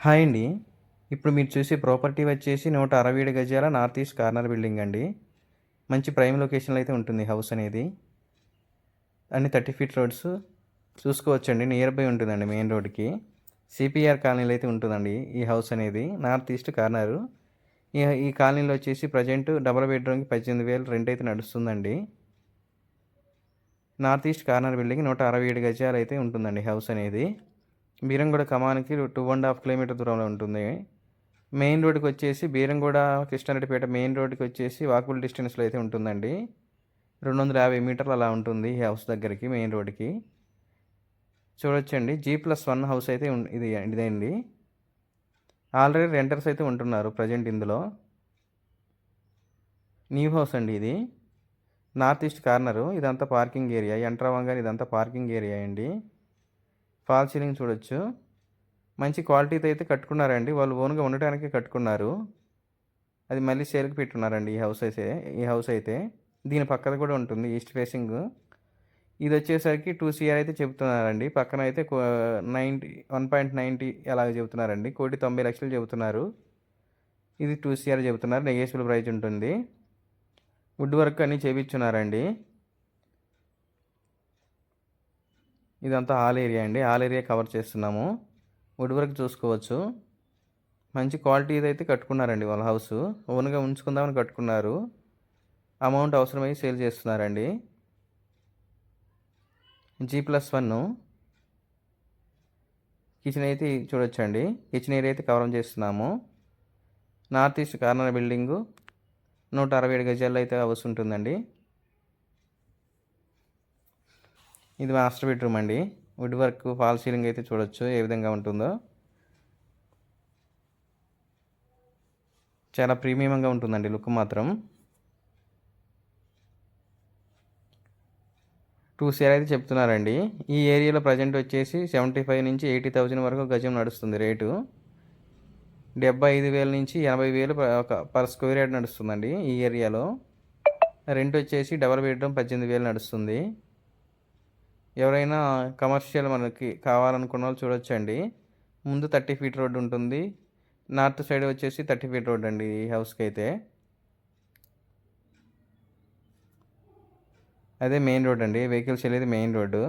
Hi అండి. ఇప్పుడు మీరు చూసే ప్రాపర్టీ వచ్చేసి నూట అరవై ఏడు గజాల నార్త్ ఈస్ట్ కార్నర్ బిల్డింగ్ అండి. మంచి ప్రైమ్ లొకేషన్లో అయితే ఉంటుంది హౌస్ అనేది. అన్ని థర్టీ ఫీట్ రోడ్స్ చూసుకోవచ్చండి. నియర్ బై ఉంటుందండి మెయిన్ రోడ్కి. సిపిఆర్ కాలనీలో అయితే ఉంటుందండి ఈ హౌస్ అనేది నార్త్ ఈస్ట్ కార్నర్. ఈ ఈ కాలనీలో వచ్చేసి ప్రజెంట్ డబల్ బెడ్రూమ్కి పద్దెనిమిది వేలు రెంట్ అయితే నడుస్తుందండి. నార్త్ ఈస్ట్ కార్నర్ బిల్డింగ్ నూట అరవై ఏడు గజాలు అయితే ఉంటుందండి హౌస్ అనేది. బీరంగూడ కమానికి టూ అండ్ హాఫ్ కిలోమీటర్ దూరంలో ఉంటుంది. మెయిన్ రోడ్కి వచ్చేసి బీరంగూడ కృష్ణారెడ్డిపేట మెయిన్ రోడ్కి వచ్చేసి వాకబుల్ డిస్టెన్స్లో అయితే ఉంటుందండి. రెండు వందల యాభై మీటర్లు అలా ఉంటుంది ఈ హౌస్ దగ్గరికి మెయిన్ రోడ్కి చూడొచ్చండి జీ ప్లస్ వన్ హౌస్ అయితే ఉం- ఇది ఇదండి. ఆల్రెడీ రెంటర్స్ అయితే ఉంటున్నారు ప్రజెంట్ ఇందులో. న్యూ హౌస్ అండి ఇది. నార్త్ ఈస్ట్ కార్నరు ఇదంతా పార్కింగ్ ఏరియా ఎంటర్ అవ్వగానే ఇదంతా పార్కింగ్ ఏరియా అండి. ఫాల్ సీలింగ్ చూడొచ్చు. మంచి క్వాలిటీతో అయితే కట్టుకున్నారండి. వాళ్ళు ఓన్గా ఉండటానికి కట్టుకున్నారు. అది మళ్ళీ సేల్కి పెట్టున్నారండి ఈ హౌస్ అయితే ఈ హౌస్ అయితే. దీని పక్కన కూడా ఉంటుంది ఈస్ట్ ఫేసింగ్. ఇది వచ్చేసరికి టూ సిఆర్ అయితే చెబుతున్నారండి. పక్కన అయితే నైంటీ వన్ పాయింట్ నైంటీ అలాగ చెబుతున్నారండి. కోటి తొంభై లక్షలు చెబుతున్నారు. ఇది టూ సిఆర్ చెబుతున్నారు. నెగేషియబుల్ ప్రైస్ ఉంటుంది. వుడ్ వర్క్ అన్నీ చేపించున్నారండి. ఇదంతా హాల్ ఏరియా అండి. హాల్ ఏరియా కవర్ చేస్తున్నాము. వుడ్ వర్క్ చూసుకోవచ్చు. మంచి క్వాలిటీ అయితే కట్టుకున్నారండి వాళ్ళ హౌస్. ఓన్గా ఉంచుకుందామని కట్టుకున్నారు. అమౌంట్ అవసరమై సేల్ చేస్తున్నారండి. G plus one. కిచెన్ అయితే చూడొచ్చండి. కిచెన్ ఏరియా అయితే కవర్ చేస్తున్నాము. North east corner building. నూట అరవై ఏడు గజాల్లో అయితే హౌస్ ఉంటుందండి. ఇది మాస్టర్ బెడ్రూమ్ అండి. వుడ్ వర్క్ ఫాల్ సీలింగ్ అయితే చూడొచ్చు ఏ విధంగా ఉంటుందో. చాలా ప్రీమియంగా ఉంటుందండి లుక్ మాత్రం. టూ సిఆర్ అయితే చెప్తున్నారండి. ఈ ఏరియాలో ప్రజెంట్ వచ్చేసి సెవెంటీ ఫైవ్ నుంచి ఎయిటీ థౌజండ్ వరకు గజం నడుస్తుంది రేటు. డెబ్బై ఐదు వేల నుంచి ఎనభై వేలు ఒక పర్ స్క్వేర్ యార్డ్ నడుస్తుందండి ఈ ఏరియాలో. రెంట్ వచ్చేసి డబల్ బెడ్రూమ్ పద్దెనిమిది వేలు నడుస్తుంది. ఎవరైనా కమర్షియల్ మనకి కావాలనుకున్న వాళ్ళు చూడొచ్చండి. ముందు థర్టీ ఫీట్ రోడ్డు ఉంటుంది. నార్త్ సైడ్ వచ్చేసి థర్టీ ఫీట్ రోడ్ అండి ఈ హౌస్కి అయితే అదే మెయిన్ రోడ్ అండి. వెహికల్స్ వెళ్ళేది మెయిన్ రోడ్డు.